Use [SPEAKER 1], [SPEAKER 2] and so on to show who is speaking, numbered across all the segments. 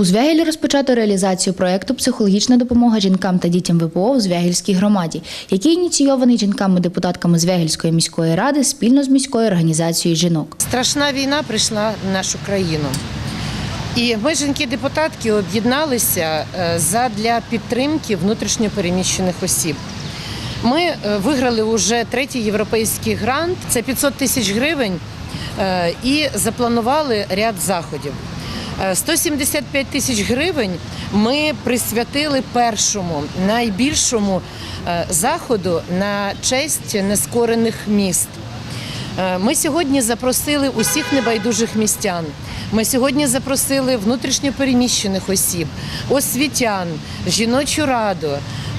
[SPEAKER 1] У Звягілі розпочато реалізацію проєкту Психологічна допомога жінкам та дітям ВПО у Звягільській громаді, який ініційований жінками-депутатками Звягільської міської ради спільно з міською організацією жінок.
[SPEAKER 2] Страшна війна прийшла в нашу країну. І ми, жінки-депутатки, об'єдналися е, задля підтримки внутрішньопереміщених осіб. Ми е, виграли вже третій європейський грант, це 500 тисяч гривень, е, і запланували ряд заходів. Е, 175 тисяч гривень ми присвятили першому найбільшому е, заходу на честь нескорених міст. Е, Ми сьогодні запросили усіх небайдужих містян. Ми сьогодні запросили внутрішньопереміщених осіб, освітян, жіночу раду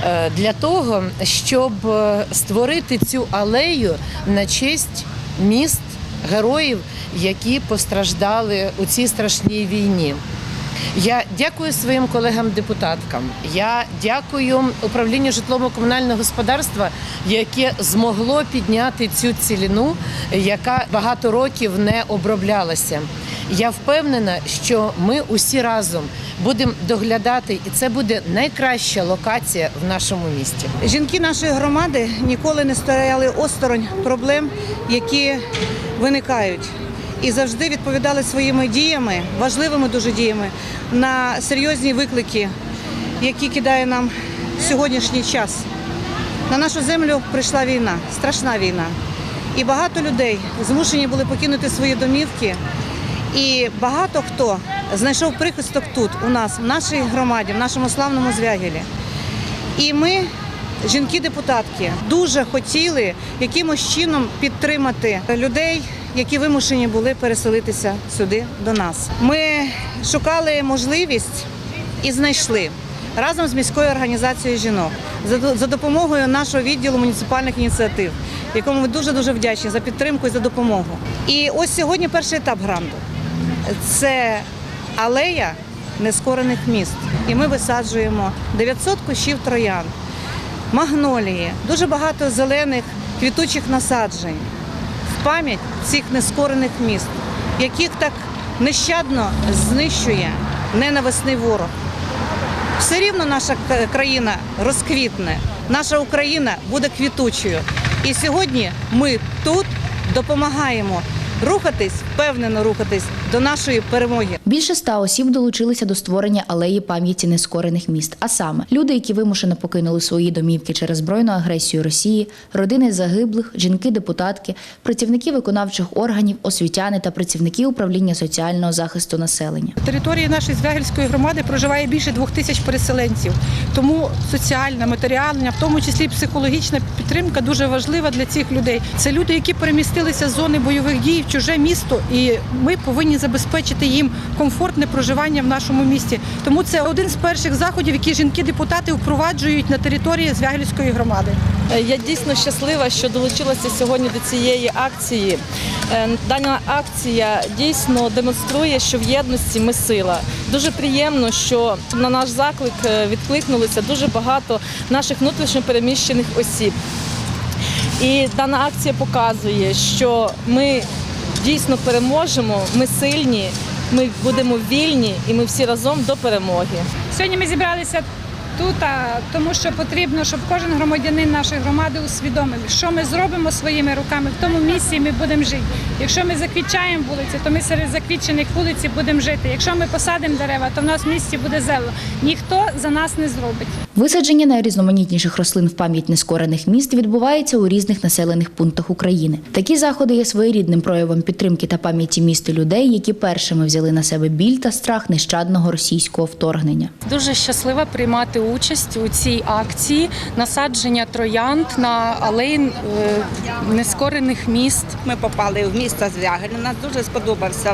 [SPEAKER 2] е, для того, щоб е, створити цю алею на честь міст героїв, які постраждали у цій страшній війні. Я дякую своїм колегам-депутаткам. Я дякую управлінню житлово-комунального господарства, яке змогло підняти цю ціліну, яка багато років не оброблялася. Я впевнена, що ми усі разом будемо доглядати, і це буде найкраща локація в нашому місті.
[SPEAKER 3] Жінки нашої громади ніколи не стояли осторонь проблем, які виникають, і завжди відповідали своїми діями, важливими дуже діями, на серйозні виклики, які кидає нам сьогоднішній час. На нашу землю прийшла війна, страшна війна. І багато людей змушені були покинути свої домівки. І багато хто знайшов прихисток тут, у нас, в нашій громаді, в нашому славному звягілі. І ми, жінки-депутатки, дуже хотіли якимось чином підтримати людей, які вимушені були переселитися сюди до нас. Ми шукали можливість і знайшли разом з міською організацією жінок за, допомогою нашого відділу муніципальних ініціатив, якому ми дуже дуже вдячні за підтримку і за допомогу. І ось сьогодні перший етап гранту це алея нескорених міст. І ми висаджуємо 900 кущів троян, магнолії, дуже багато зелених квітучих насаджень в пам'ять цих нескорених міст, яких так нещадно знищує ненависний ворог. Все рівно наша країна розквітне, наша Україна буде квітучою. І сьогодні ми тут допомагаємо рухатись, впевнено рухатись до нашої перемоги.
[SPEAKER 1] Більше ста осіб долучилися до створення алеї пам'яті нескорених міст. А саме люди, які вимушено покинули свої домівки через збройну агресію Росії, родини загиблих, жінки-депутатки, працівники виконавчих органів, освітяни та працівники управління соціального захисту населення.
[SPEAKER 4] На території нашої Звягельської громади проживає більше двох тисяч переселенців. Тому соціальна, матеріальна, в тому числі психологічна підтримка дуже важлива для цих людей. Це люди, які перемістилися з зони бойових дій в чуже місто, і ми повинні забезпечити їм комфортне проживання в нашому місті. Тому це один з перших заходів, які жінки-депутати впроваджують на території Звягельської громади.
[SPEAKER 5] Е, Я дійсно щаслива, що долучилася сьогодні до цієї акції. Е, Дана акція дійсно демонструє, що в єдності ми сила. Дуже приємно, що на наш заклик е, відкликнулися дуже багато наших внутрішньопереміщених осіб. І дана акція показує, що ми дійсно переможемо, ми сильні, ми будемо вільні і ми всі разом до перемоги.
[SPEAKER 6] Сьогодні ми зібралися тут, тому що потрібно, щоб кожен громадянин нашої громади усвідомив, що ми зробимо своїми руками в тому місці, ми будемо жити. Якщо ми заквітчаємо вулиці, то ми серед заквітчених вулиць будемо жити. Якщо ми посадимо дерева, то в нас в місті буде зелено. Ніхто за нас не зробить.
[SPEAKER 1] Висадження найрізноманітніших рослин в пам'ять нескорених міст відбувається у різних населених пунктах України. Такі заходи є своєрідним проявом підтримки та пам'яті міст і людей, які першими взяли на себе біль та страх нещадного російського вторгнення.
[SPEAKER 7] Дуже щаслива приймати участь у цій акції насадження троянд на алеї е, нескорених міст.
[SPEAKER 8] Ми попали в місто Звягель. Нас дуже сподобався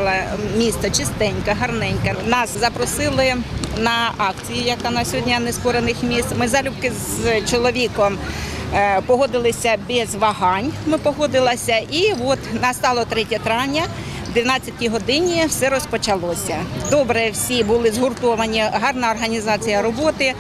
[SPEAKER 8] місто чистеньке, гарненьке. Нас запросили на акції, яка на сьогодні нескорених місць. Ми залюбки з чоловіком. е, Погодилися без вагань. Ми погодилися, і от настало 3 травня, 12 годині все розпочалося. Добре, всі були згуртовані, гарна організація роботи.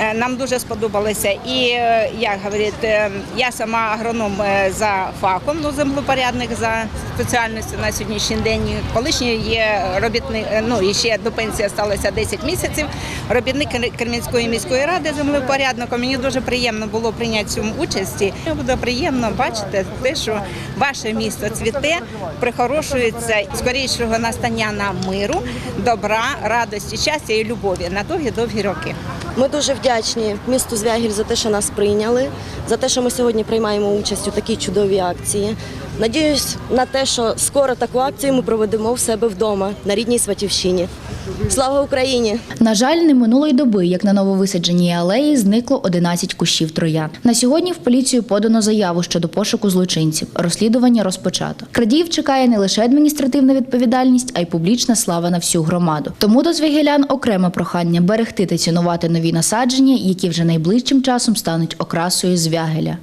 [SPEAKER 8] Е, Нам дуже сподобалося. І е, як говорить, е, я сама агроном за фахом, ну землепорядник за спеціальністю на сьогоднішній день. Колишній є робітник, ну і ще до пенсії сталося 10 місяців. Робітник Кер- Кермінської міської ради землепорядником. Мені дуже приємно було прийняти цьому участі. Буде приємно бачити те, що ваше місто цвіте, прихорошується скорішого настання нам миру, добра, радості, щастя і любові на довгі-довгі роки.
[SPEAKER 9] Ми дуже вдячні місту Звягіль за те, що нас прийняли, за те, що ми сьогодні приймаємо участь у такій чудовій акції. Надіюсь на те, що скоро таку акцію ми проведемо в себе вдома на рідній Сватівщині. Слава Україні!
[SPEAKER 1] На жаль, не минулої доби, як на нововисадженій алеї, зникло 11 кущів троян. На сьогодні в поліцію подано заяву щодо пошуку злочинців. Розслідування розпочато. Крадіїв чекає не лише адміністративна відповідальність, а й публічна слава на всю громаду. Тому до звігелян окреме прохання берегти та цінувати нові насадження, які вже найближчим часом стануть окрасою звягеля.